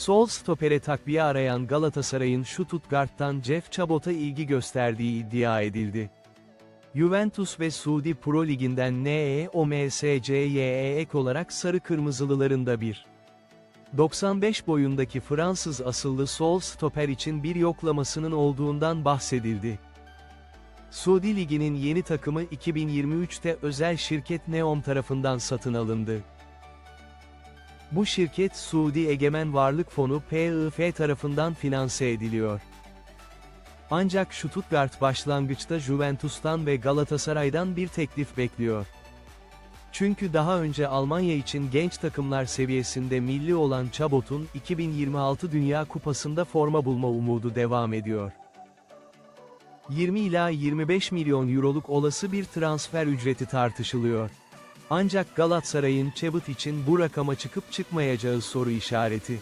Sol stopere takviye arayan Galatasaray'ın Stuttgart'tan Jeff Chabot'a ilgi gösterdiği iddia edildi. Juventus ve Suudi Pro Ligi'nden E NEOMSCYE ek olarak sarı kırmızılıların da bir. 95 boyundaki Fransız asıllı sol stoper için bir yoklamasının olduğundan bahsedildi. Suudi Ligi'nin yeni takımı 2023'te özel şirket Neom tarafından satın alındı. Bu şirket Suudi Egemen Varlık Fonu PIF tarafından finanse ediliyor. Ancak Stuttgart başlangıçta Juventus'tan ve Galatasaray'dan bir teklif bekliyor. Çünkü daha önce Almanya için genç takımlar seviyesinde milli olan Chabot'un 2026 Dünya Kupası'nda forma bulma umudu devam ediyor. 20 ila 25 milyon euroluk olası bir transfer ücreti tartışılıyor. Ancak Galatasaray'ın Chabot için bu rakama çıkıp çıkmayacağı soru işareti.